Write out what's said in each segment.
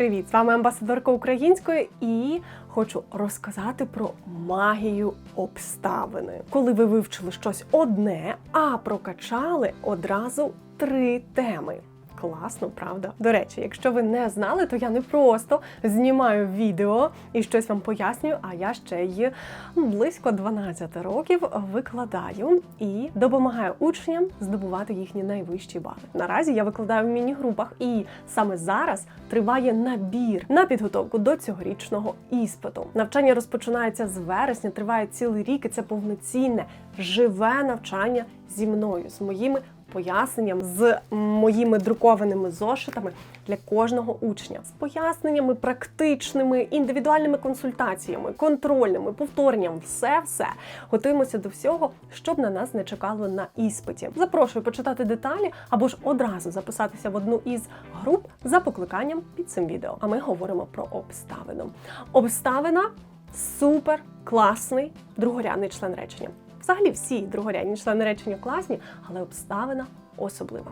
Привіт! З вами амбасадорка української і хочу розказати про магію обставини. Коли ви вивчили щось одне, а прокачали одразу три теми. Класно, правда? До речі, якщо ви не знали, то я не просто знімаю відео і щось вам пояснюю, а я ще й близько 12 років викладаю і допомагаю учням здобувати їхні найвищі бали. Наразі я викладаю в міні-групах, і саме зараз триває набір на підготовку до цьогорічного іспиту. Навчання розпочинається з вересня, триває цілий рік, і це повноцінне живе навчання зі мною, з моїми поясненням, з моїми друкованими зошитами для кожного учня, з поясненнями практичними, індивідуальними консультаціями, контрольними, повторенням, все все готуємося до всього, щоб на нас не чекало на іспиті. Запрошую почитати деталі або ж одразу записатися в одну із груп за покликанням під цим відео. А ми говоримо про обставину. Обставина супер класний другорядний член речення. Взагалі всі другорядні члени речення класні, але обставина особлива.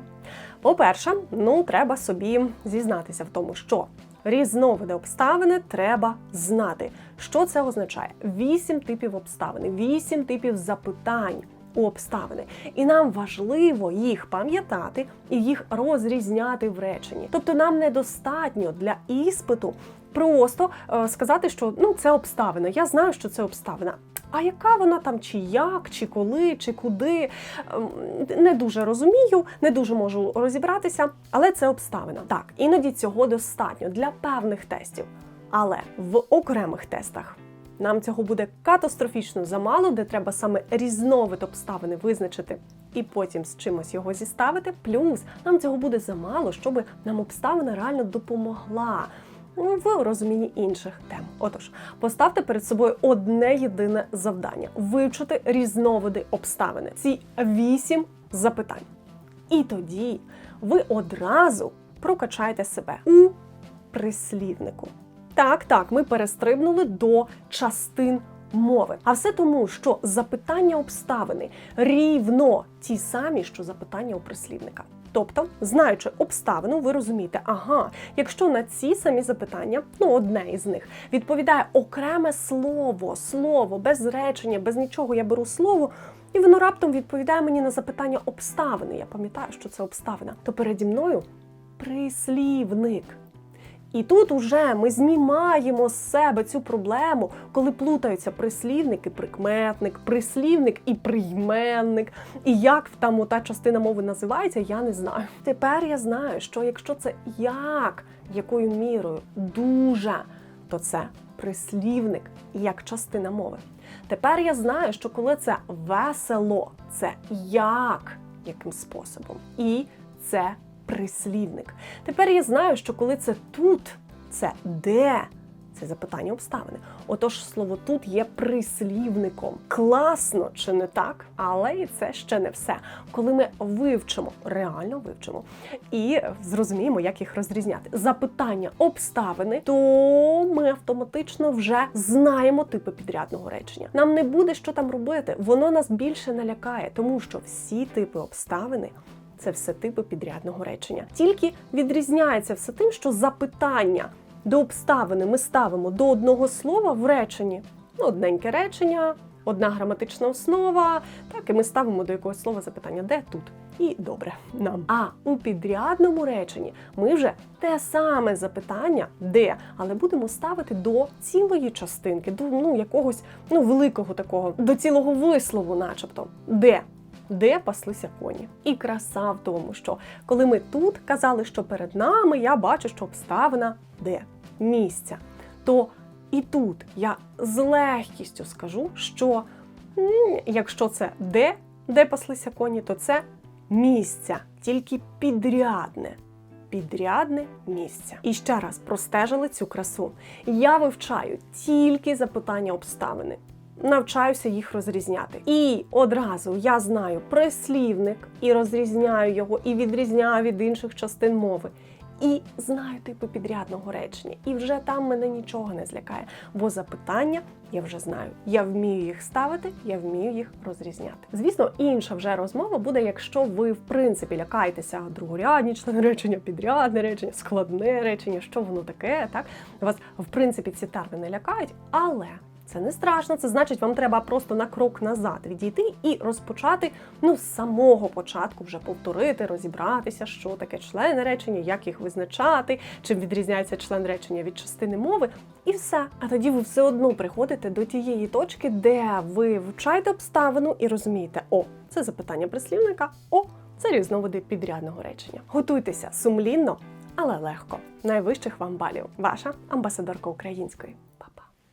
По-перше, ну треба собі зізнатися в тому, що різновиди обставини треба знати. Що це означає? Вісім типів обставини, вісім типів запитань. У обставини, і нам важливо їх пам'ятати і їх розрізняти в реченні. Тобто нам недостатньо для іспиту просто е, сказати, що ну це обставина. Я знаю, що це обставина. А яка вона там, чи як, чи коли, чи куди ем, не дуже розумію, не дуже можу розібратися, але це обставина. Так, іноді цього достатньо для певних тестів, але в окремих тестах. Нам цього буде катастрофічно замало, де треба саме різновид обставини визначити і потім з чимось його зіставити. Плюс нам цього буде замало, щоб нам обставина реально допомогла в розумінні інших тем. Отож, поставте перед собою одне єдине завдання вивчити різновиди обставини. Ці вісім запитань. І тоді ви одразу прокачаєте себе у прислівнику. Так, так, ми перестрибнули до частин мови. А все тому, що запитання обставини рівно ті самі, що запитання у прислівника. Тобто, знаючи обставину, ви розумієте, ага, якщо на ці самі запитання, ну одне із них, відповідає окреме слово, слово, без речення, без нічого, я беру слово, і воно раптом відповідає мені на запитання обставини. Я пам'ятаю, що це обставина. То переді мною прислівник. І тут уже ми знімаємо з себе цю проблему, коли плутаються прислівник і прикметник, прислівник і прийменник. І як там та частина мови називається, я не знаю. Тепер я знаю, що якщо це як, якою мірою, дуже, то це прислівник як частина мови. Тепер я знаю, що коли це весело, це як, яким способом. І це прислівник. Тепер я знаю, що коли це тут, це де. Це запитання обставини. Отож, слово тут є прислівником. Класно чи не так? Але і це ще не все. Коли ми вивчимо, реально вивчимо і зрозуміємо, як їх розрізняти. Запитання обставини, то ми автоматично вже знаємо типи підрядного речення. Нам не буде що там робити, воно нас більше налякає, тому що всі типи обставини. Це все типи підрядного речення. Тільки відрізняється все тим, що запитання до обставини ми ставимо до одного слова в реченні. Ну, одненьке речення, одна граматична основа. Так, і ми ставимо до якогось слова запитання, де тут. І добре нам. А у підрядному реченні ми вже те саме запитання, де, але будемо ставити до цілої частинки, до ну якогось ну великого такого, до цілого вислову, начебто, де де паслися коні. І краса в тому, що коли ми тут казали, що перед нами я бачу, що обставина де місця, то і тут я з легкістю скажу, що якщо це де, де паслися коні, то це місця, тільки підрядне. Підрядне місце. І ще раз простежили цю красу. Я вивчаю тільки запитання обставини навчаюся їх розрізняти. І одразу я знаю прислівник і розрізняю його, і відрізняю від інших частин мови. і знаю типи підрядного речення. І вже там мене нічого не злякає, бо запитання я вже знаю. Я вмію їх ставити, я вмію їх розрізняти. Звісно, інша вже розмова буде, якщо ви в принципі лякаєтеся другорядні члени речення, підрядне речення, складне речення, що воно таке. Так вас в принципі ці терміни лякають, але. Це не страшно, це значить, вам треба просто на крок назад відійти і розпочати ну з самого початку вже повторити, розібратися, що таке члени речення, як їх визначати, чим відрізняється член речення від частини мови, і все. А тоді ви все одно приходите до тієї точки, де ви вивчаєте обставину і розумієте, о, це запитання прислівника, о, це різновиди підрядного речення. Готуйтеся сумлінно, але легко. Найвищих вам балів. Ваша амбасадорка української.